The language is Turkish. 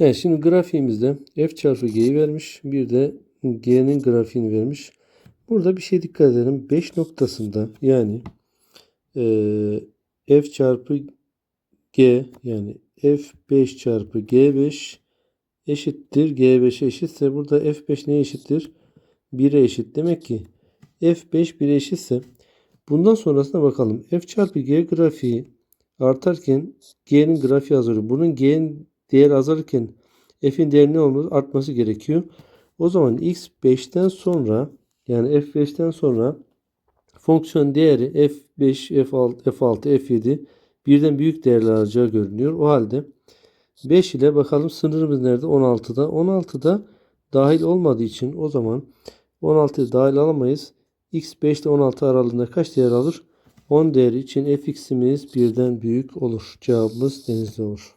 Evet şimdi grafiğimizde f çarpı g'yi vermiş. Bir de g'nin grafiğini vermiş. Burada bir şey dikkat edelim. 5 noktasında yani eee, f çarpı g yani f5 çarpı g5 eşittir g5 eşitse burada f5 neye eşittir? 1'e eşit. Demek ki f5 1'e eşitse bundan sonrasına bakalım. f çarpı g grafiği artarken g'nin grafiği azalıyor. Bunun g'nin değeri azalırken f'in değeri ne olması? Artması gerekiyor. O zaman x 5'ten sonra yani f5'ten sonra fonksiyon değeri f5, f6, f6, f7 birden büyük değerler alacağı görünüyor. O halde 5 ile bakalım sınırımız nerede? 16'da. 16'da dahil olmadığı için o zaman 16'ya dahil alamayız. x 5 ile 16 aralığında kaç değer alır? 10 değeri için fx'imiz birden büyük olur. Cevabımız denizli olur.